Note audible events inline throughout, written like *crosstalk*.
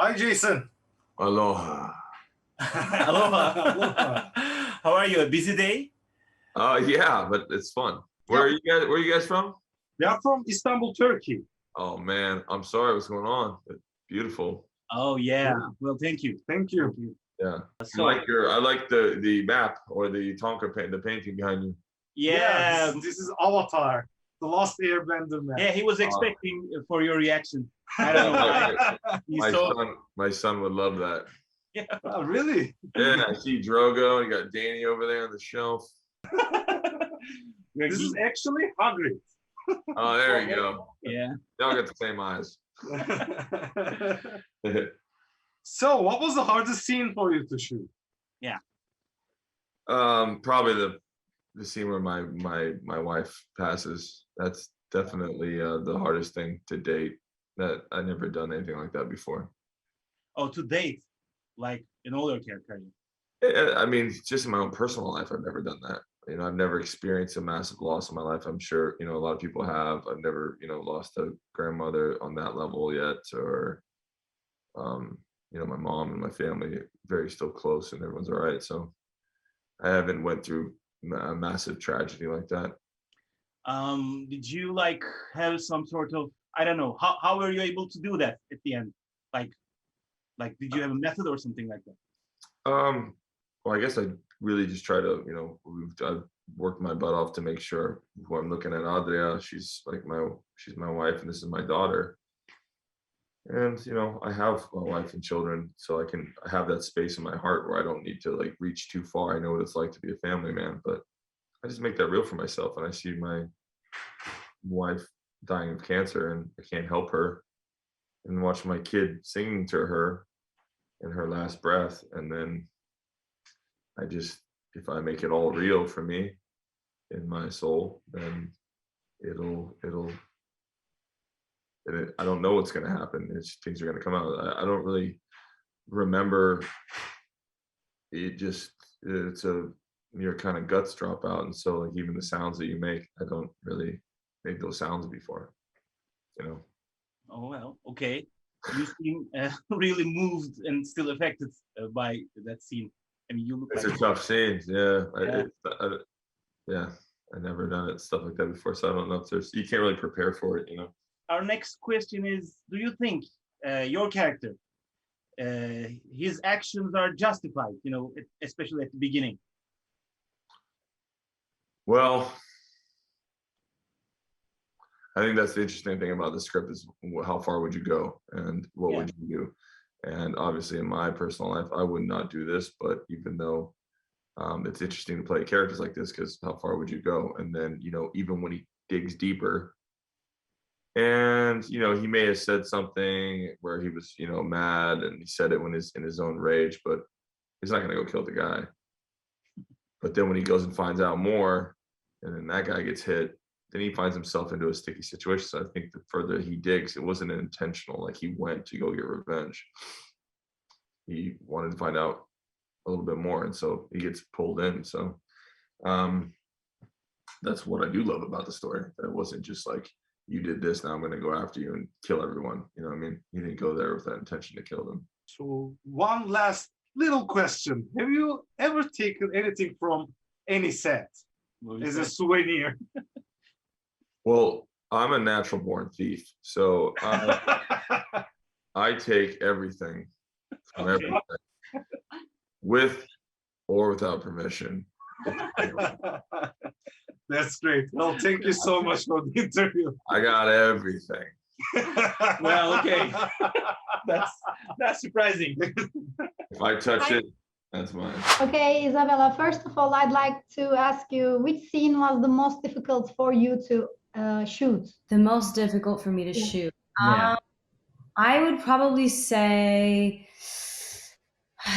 Hi, Jason. Aloha. *laughs* Aloha. Aloha. How are you? A busy day? Uh, yeah, but it's fun. Where are you guys? Where are you guys from? We are from Istanbul, Turkey. Oh man, I'm sorry. What's going on? But beautiful. Oh yeah. Well, thank you. Thank you. Yeah. I like your. I like the the map or the Tonka paint, the painting behind you. yeah, Yes, this is Avatar, the Last Airbender man. yeah. He was expecting for your reaction. *laughs* I don't know. why. My so son, my son would love that. Oh, really? Yeah, I see Drogo. You got Danny over there on the shelf. This is actually Hagrid. Oh, there you go. yeah. Y'all got the same eyes. *laughs* so, what was the hardest scene for you to shoot? Yeah. Um, probably the the scene where my my my wife passes. That's definitely uh, the hardest thing to date. That I never done anything like that before. Oh, to date, like in all your career. Yeah, I mean, just in my own personal life, I've never done that. You know, I've never experienced a massive loss in my life. I'm sure, you know, a lot of people have. I've never, you know, lost a grandmother on that level yet, or, um, you know, my mom and my family very still close, and everyone's all right. So, I haven't went through a massive tragedy like that. Um, did you like have some sort of I don't know how how were you able to do that at the end? Like, like did you have a method or something like that? Um, well, I guess I really just try to, you know, I've worked my butt off to make sure who I'm looking at, Adria, she's like my she's my wife and this is my daughter. And you know, I have a wife and children, so I can have that space in my heart where I don't need to like reach too far. I know what it's like to be a family man, but I just make that real for myself. And I see my wife dying of cancer and I can't help her and watch my kid singing to her in her last breath and then i just if i make it all real for me in my soul then it'll it'll and it, i don't know what's going to happen it's things are going to come out I, I don't really remember it just it's a your kind of guts drop out and so like even the sounds that you make i don't really make those sounds before you know Oh well, okay. You seem uh, *laughs* really moved and still affected uh, by that scene. I mean, you look It's like a tough scene. Yeah. I, Yeah. it, I, yeah. I never done it stuff like that before, so I don't know if there's you can't really prepare for it, you know. Our next question is do you think uh, your character uh, his actions are justified you know especially at the beginning Well, I think that's the interesting thing about the script is how far would you go and what Yeah. would you do? And obviously, in my personal life, I would not do this. But even though um, it's interesting to play characters like this, because how far would you go? And then you know, even when he digs deeper, and you know, he may have said something where he was you know mad, and he said it when his in his own rage, but he's not gonna go kill the guy. But then when he goes and finds out more, and then that guy gets hit, then he finds himself into a sticky situation. So I think the further he digs, it wasn't intentional. Like he went to go get revenge. He wanted to find out a little bit more, and so he gets pulled in. So um, that's what I do love about the story. That it wasn't just like you did this, now I'm going to go after you and kill everyone. You know what I mean? He didn't go there with that intention to kill them. So, one last little question: Have you ever taken anything from any set What as is a souvenir? *laughs* Well, I'm a natural born thief, so uh, *laughs* I take everything from Okay. everything with or without permission. *laughs* That's great. Well, thank you so much for the interview. I got everything. *laughs* Well, okay. that's that's surprising If I touch it, that's mine. Okay, Isabella, first of all, I'd like to ask you which scene was the most difficult for you to uh, shoot? The most difficult for me to Yeah. shoot. Yeah. Um, I would probably say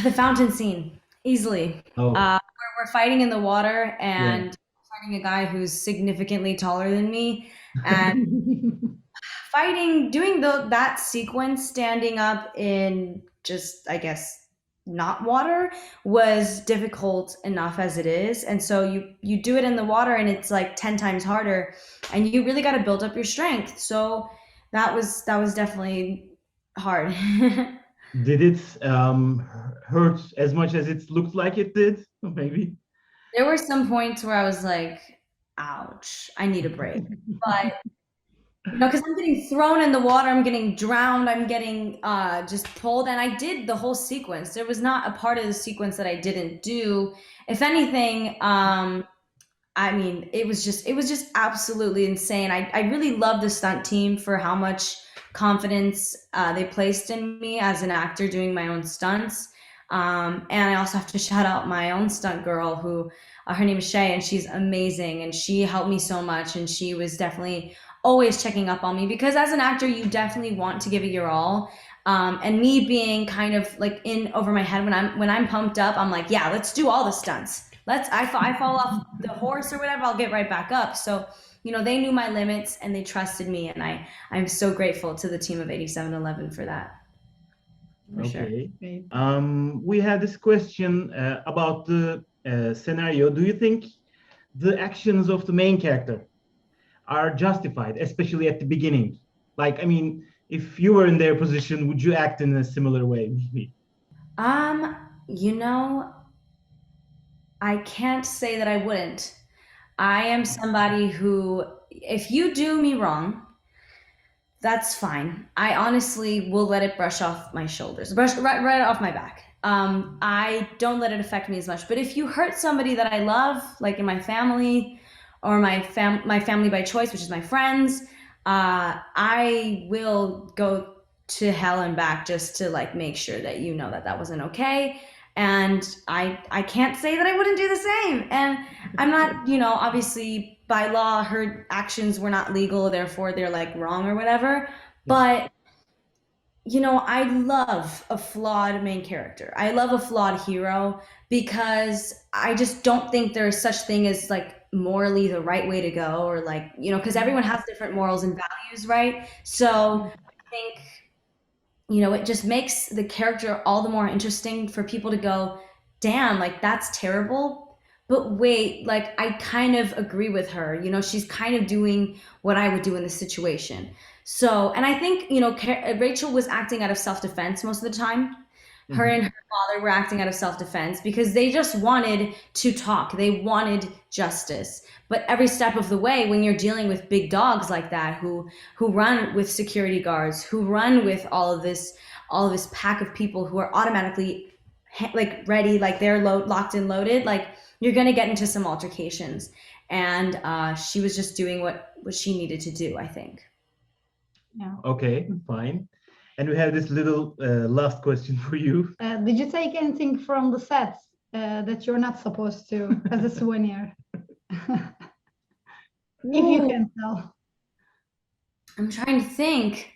the fountain scene, easily. oh Uh, where we're fighting in the water and fighting a guy who's significantly taller than me, and *laughs* fighting, doing the that sequence, standing up in just, I guess, not water was difficult enough as it is and so you you do it in the water and it's like 10 times harder and you really got to build up your strength so that was that was definitely hard *laughs* did it um, hurt as much as it looked like it did? *laughs* Maybe. There were some points where I was like, ouch, I need a break. But you know, because I'm getting thrown in the water, I'm getting drowned, I'm getting uh, just pulled, and I did the whole sequence. There was not a part of the sequence that I didn't do. If anything, um, I mean, it was just it was just absolutely insane. I I really love the stunt team for how much confidence uh, they placed in me as an actor doing my own stunts. Um, and I also have to shout out my own stunt girl who uh, her name is Shay, and she's amazing, and she helped me so much, and she was definitely always checking up on me because as an actor, you definitely want to give it your all. Um, and me being kind of like in over my head when I'm when I'm pumped up, I'm like, yeah, let's do all the stunts. Let's I, I fall off the horse or whatever, I'll get right back up. So you know they knew my limits and they trusted me, and I I'm so grateful to the team of 8711 for that. For sure. Okay. Um, we had this question uh, about the uh, scenario. Do you think the actions of the main character are justified, especially at the beginning? Like, I mean, if you were in their position, would you act in a similar way? Maybe. Um, you know, I can't say that I wouldn't. I am somebody who, if you do me wrong, that's fine. I honestly will let it brush off my shoulders, brush right, right off my back. Um, I don't let it affect me as much. But if you hurt somebody that I love, like in my family or my fam my family by choice, which is my friends, uh, I will go to hell and back just to like make sure that you know that that wasn't okay and i i can't say that i wouldn't do the same and i'm not you know obviously by law her actions were not legal therefore they're like wrong or whatever. But you know i love a flawed main character. I love a flawed hero because i just don't think there's such thing as like morally the right way to go or like you know because everyone has different morals and values right? So i think you know it just makes the character all the more interesting for people to go damn like that's terrible but wait like i kind of agree with her you know she's kind of doing what i would do in this situation. So and i think you know rachel was acting out of self-defense most of the time. Her mm-hmm. and her father were acting out of self-defense because they just wanted to talk. They wanted justice. But every step of the way when you're dealing with big dogs like that who who run with security guards who run with all of this all of this pack of people who are automatically like ready like they're lo- locked and loaded like you're going to get into some altercations and uh, she was just doing what what she needed to do i think Yeah. Okay, fine. And we have this little uh, last question *laughs* for you. Uh, did you take anything from the sets uh, that you're not supposed to as a souvenir? *laughs* if you can tell. i'm trying to think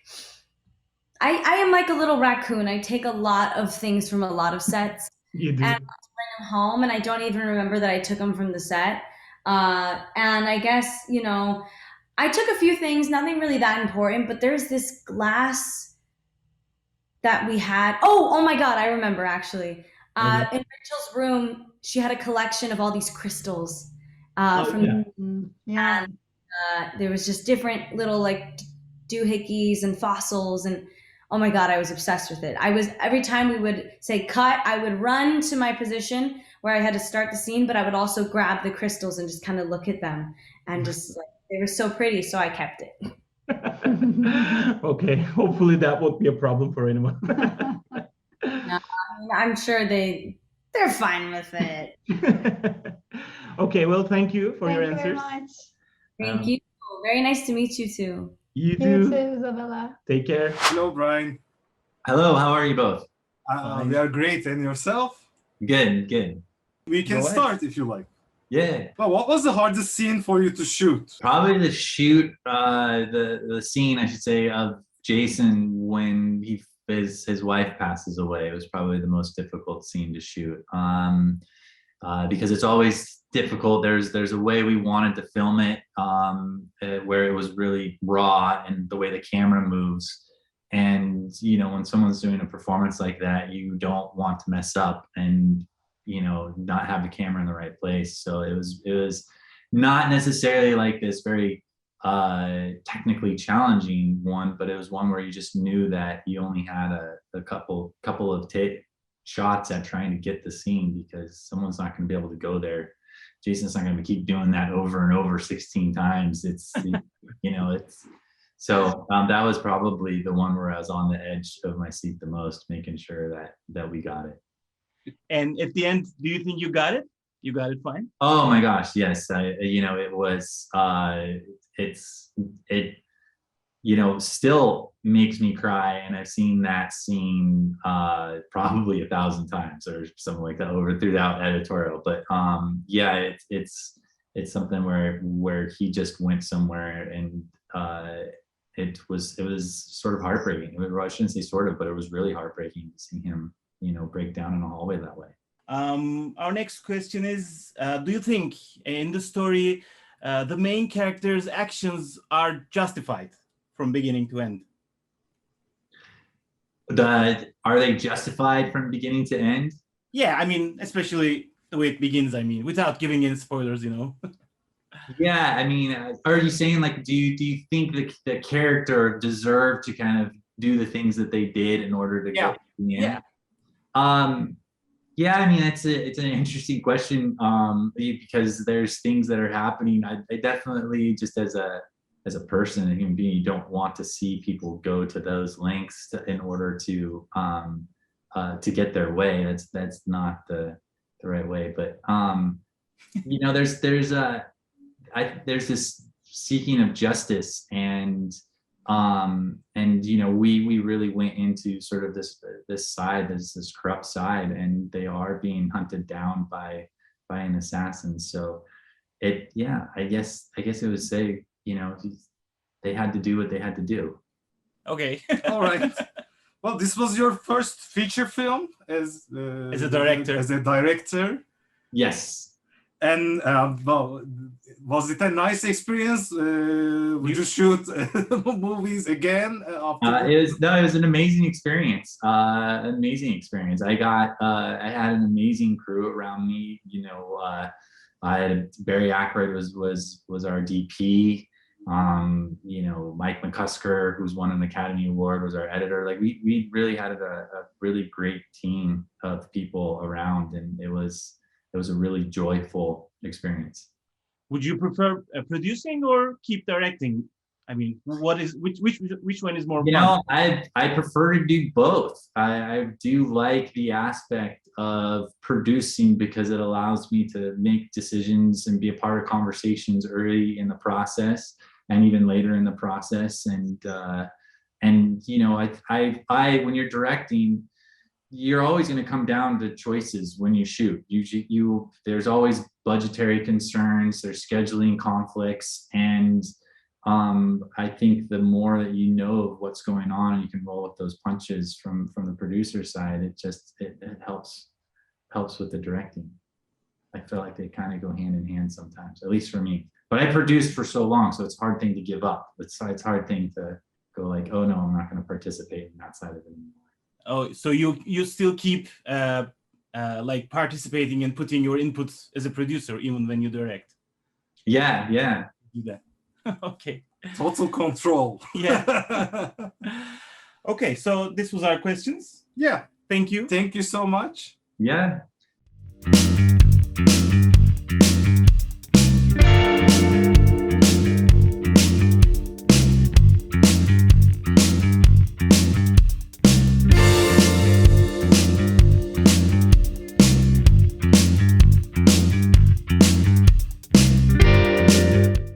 I, I am like a little raccoon. I take a lot of things from a lot of sets. You do. And them home and I don't even remember that I took them from the set. Uh, and I guess, you know, I took a few things, nothing really that important, but there's this glass that we had. Oh, oh my God, I remember actually. Uh, In Rachel's room, she had a collection of all these crystals. Uh, Oh, from yeah. Mm, yeah. and uh, there was just different little like doohickeys and fossils and oh my god i was obsessed with it i was every time we would say cut i would run to my position where i had to start the scene but i would also grab the crystals and just kind of look at them and just like they were so pretty so i kept it *laughs* okay, hopefully that won't be a problem for anyone. *laughs* *laughs* I mean, i'm sure they they're fine with it okay, well, thank you for Thank your you very answers. much. thank Um, you very nice to meet you too You You too. too, Isabella. Take care. Hello, Brian. Hello, how are you both? Uh, we are great. And yourself? Good, good. We can Go start if you like. Yeah, Well, what was the hardest scene for you to shoot? probably to shoot uh, the the scene, I should say, of Jason when he his his wife passes away. It was probably the most difficult scene to shoot um, uh, because it's always difficult. There's there's a way we wanted to film it um, uh, where it was really raw and the way the camera moves. And you know, when someone's doing a performance like that, you don't want to mess up and you know not have the camera in the right place. So it was it was not necessarily like this very uh, technically challenging one, but it was one where you just knew that you only had a, a couple couple of ta- shots at trying to get the scene because someone's not going to be able to go there. Jason's not going to keep doing that over and over 16 times. It's *laughs* you know it's so um, that was probably the one where I was on the edge of my seat the most, making sure that that we got it. And at the end, do you think you got it? You got it fine. Oh my gosh, yes. I you know it was uh it's it you know still makes me cry and I've seen that scene uh probably a thousand times or something like that over throughout editorial. But um yeah, it's it's it's something where where he just went somewhere and uh it was it was sort of heartbreaking. It I shouldn't say sort of, but it was really heartbreaking to see him, you know, break down in a hallway that way. Um, our next question is, uh, do you think in the story, uh, the main character's actions are justified from beginning to end? The are they justified from beginning to end? Yeah, I mean, especially the way it begins, I mean, without giving any spoilers, you know? *laughs* Yeah, I mean, uh, are you saying like, do you do you think the the character deserved to kind of do the things that they did in order to Yeah. get to the end? Yeah. Um, yeah, I mean, it's a it's an interesting question um, because there's things that are happening. I, I definitely just as a as a person, a human being, you don't want to see people go to those lengths to, in order to um, uh, to get their way. That's that's not the the right way. But um, you know, there's there's a I there's this seeking of justice and um and you know we we really went into sort of this this side this this corrupt side and they are being hunted down by by an assassin so it yeah i guess i guess it would say you know they had to do what they had to do Okay. *laughs* All right. Well, this was your first feature film as uh, As a director. As a director, yes and uh, well, was it a nice experience? Uh, would you shoot *laughs* movies again uh, after? Uh, it was no, it was an amazing experience. Uh, amazing experience. I got, uh, I had an amazing crew around me. You know, uh, I had Barry Ackroyd was was was our DP. Um, you know, Mike McCusker, who's won an Academy Award, was our editor. Like we we really had a, a really great team of people around, and it was it was a really joyful experience. Would you prefer uh, producing or keep directing? I mean, what is which which which one is more You fun? know, I I prefer to do both. I, I do like the aspect of producing because it allows me to make decisions and be a part of conversations early in the process and even later in the process. And uh, and you know, I I I when you're directing, you're always going to come down to choices when you shoot. You you there's always budgetary concerns, there's scheduling conflicts, and um, I think the more that you know of what's going on and you can roll with those punches from from the producer side, it just it, it helps helps with the directing. I feel like they kind of go hand in hand sometimes, at least for me. But I produced for so long, so it's a hard thing to give up. It's it's a hard thing to go like, oh no, I'm not going to participate in that side of it anymore. Oh, so you you still keep uh, uh, like participating and putting your inputs as a producer even when you direct. Yeah, yeah. Do that. *laughs* okay. Total control. Yeah. *laughs* okay. So this was our questions. yeah. Thank you. Thank you so much. Yeah.